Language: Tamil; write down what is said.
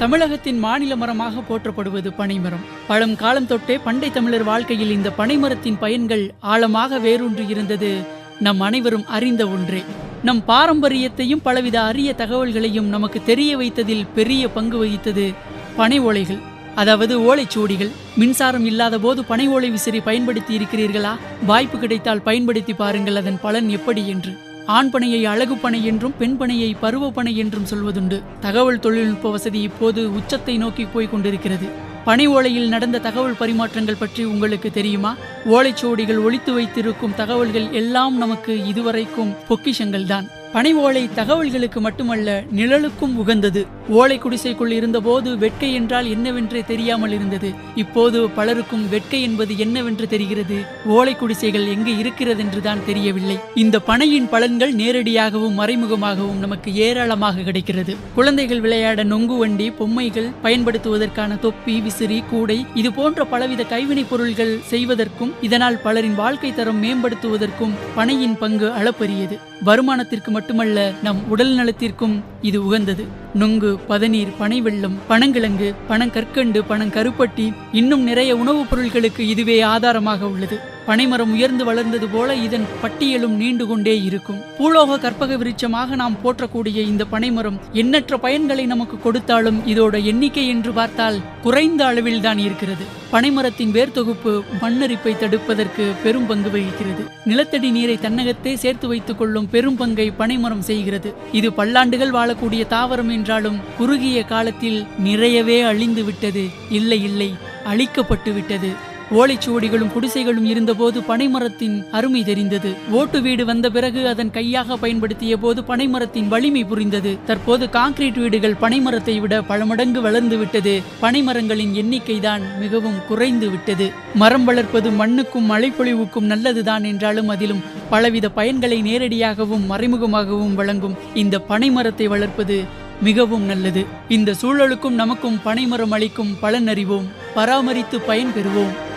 தமிழகத்தின் மாநில மரமாக போற்றப்படுவது பனைமரம். பழம் காலம் தொட்டே பண்டை தமிழர் வாழ்க்கையில் இந்த பனைமரத்தின் பயன்கள் ஆழமாக வேரூன்றி இருந்தது நம் அனைவரும் அறிந்த ஒன்றே. நம் பாரம்பரியத்தையும் பலவித அரிய தகவல்களையும் நமக்கு தெரிய வைத்ததில் பெரிய பங்கு வகித்தது பனை ஓலைகள். அதாவது ஓலைச்சுவடிகள் மின்சாரம் இல்லாத போது பனை ஓலை விசிறி பயன்படுத்தி இருக்கிறீர்களா? வாய்ப்பு கிடைத்தால் பயன்படுத்தி பாருங்கள் அதன் பலன் எப்படி என்று. ஆண் பனையை அழகு பனை என்றும் பெண் பனையை பருவ பனை என்றும் சொல்வதுண்டு. தகவல் தொழில்நுட்ப வசதி இப்போது உச்சத்தை நோக்கி போய் கொண்டிருக்கிறது. பனை ஓலையில் நடந்த தகவல் பரிமாற்றங்கள் பற்றி உங்களுக்கு தெரியுமா? ஓலைச்சுவடிகள் ஒழித்து வைத்திருக்கும் தகவல்கள் எல்லாம் நமக்கு இதுவரைக்கும் பொக்கிஷங்கள் தான் பனை ஓலை தகவல்களுக்கு மட்டுமல்ல நிழலுக்கும் உகந்தது. ஓலை குடிசைக்குள் இருந்தபோது வெட்கை என்றால் என்னவென்றே தெரியாமல் இருந்தது. இப்போது பலருக்கும் வெட்கை என்பது என்னவென்று தெரிகிறது? ஓலை குடிசைகள் எங்கு இருக்கிறதென்றுதான் தெரியவில்லை. இந்த பனையின் பலன்கள் நேரடியாகவும் மறைமுகமாகவும் நமக்கு ஏராளமாக கிடைக்கிறது. குழந்தைகள் விளையாட நொங்கு வண்டி பொம்மைகள் பயன்படுத்துவதற்கான தொப்பி விசிறி கூடை இது போன்ற பலவித கைவினைப் பொருள்கள் செய்வதற்கும் இதனால் பலரின் வாழ்க்கை தரம் மேம்படுத்துவதற்கும் பனையின் பங்கு அளப்பரியது. வருமானத்திற்கு மட்டுமல்ல நம் உடல் நலத்திற்கும் இது உகந்தது. நுங்கு பதநீர் பனை வெள்ளம் பனங்கிழங்கு பனங்கற்கண்டு பனங்கருப்பட்டி இன்னும் நிறைய உணவுப் பொருட்களுக்கு இதுவே ஆதாரமாக உள்ளது. பனைமரம் உயர்ந்து வளர்ந்தது போல இதன் பட்டியலும் நீண்டு கொண்டே இருக்கும். பூலோக கற்பக விருட்சமாக நாம் போற்றக்கூடிய இந்த பனைமரம் எண்ணற்ற பயன்களை நமக்கு கொடுத்தாலும் இதோட எண்ணிக்கை என்று பார்த்தால் குறைந்த அளவில் தான் இருக்கிறது. பனைமரத்தின் வேர் தொகுப்பு மண்ணரிப்பை தடுப்பதற்கு பெரும் பங்கு வகிக்கிறது. நிலத்தடி நீரை தன்னகத்தே சேர்த்து வைத்துக் கொள்ளும் பெரும் பங்கை பனைமரம் செய்கிறது. இது பல்லாண்டுகள் வாழக்கூடிய தாவரம் என்றாலும் குறுகிய காலத்தில் நிறையவே அழிந்து விட்டது. இல்லை இல்லை அழிக்கப்பட்டு விட்டது. ஓலைச்சுவடிகளும் குடிசைகளும் இருந்தபோது பனைமரத்தின் அருமை தெரிந்தது. ஓட்டு வீடு வந்த பிறகு அதன் கையாக பயன்படுத்திய போது பனைமரத்தின் வலிமை புரிந்தது. தற்போது கான்கிரீட் வீடுகள் பனைமரத்தை விட பல மடங்கு வளர்ந்து விட்டது. பனைமரங்களின் எண்ணிக்கை தான் மிகவும் குறைந்து விட்டது. மரம் வளர்ப்பது மண்ணுக்கும் மழைப்பொழிவுக்கும் நல்லதுதான் என்றாலும் அதிலும் பலவித பயன்களை நேரடியாகவும் மறைமுகமாகவும் வழங்கும் இந்த பனைமரத்தை வளர்ப்பது மிகவும் நல்லது. இந்த சூழலுக்கும் நமக்கும் பனைமரம் அளிக்கும் பலன் அறிவோம். பராமரித்து பயன் பெறுவோம்